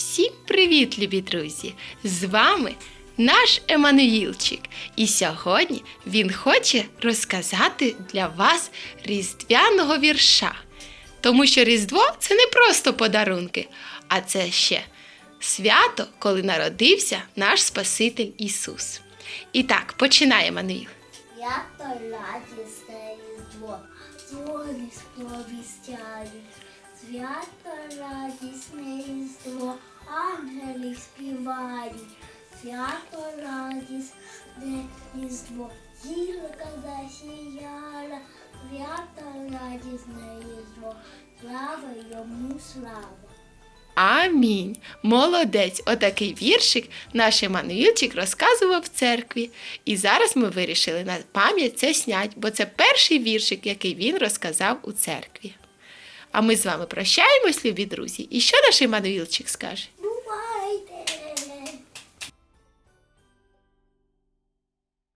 Всім привіт, любі друзі! З вами наш Еммануїлчик. І сьогодні він хоче розказати для вас різдвяного вірша. Тому що Різдво це не просто подарунки, а це ще свято, коли народився наш Спаситель Ісус. І так, починає Еммануїл. Свято радісне різдво, дзвони сповістяють. Свято радісне різдво. Свято радісне різдво, зірка засіяла. Свято радісне різдво, слава йому слава. Амінь. Молодець. Отакий віршик наш Еммануїлчик розказував в церкві. І зараз ми вирішили на пам'ять це снять, бо це перший віршик, який він розказав у церкві. А ми з вами прощаємось, любі друзі. І що наш Еммануїлчик скаже?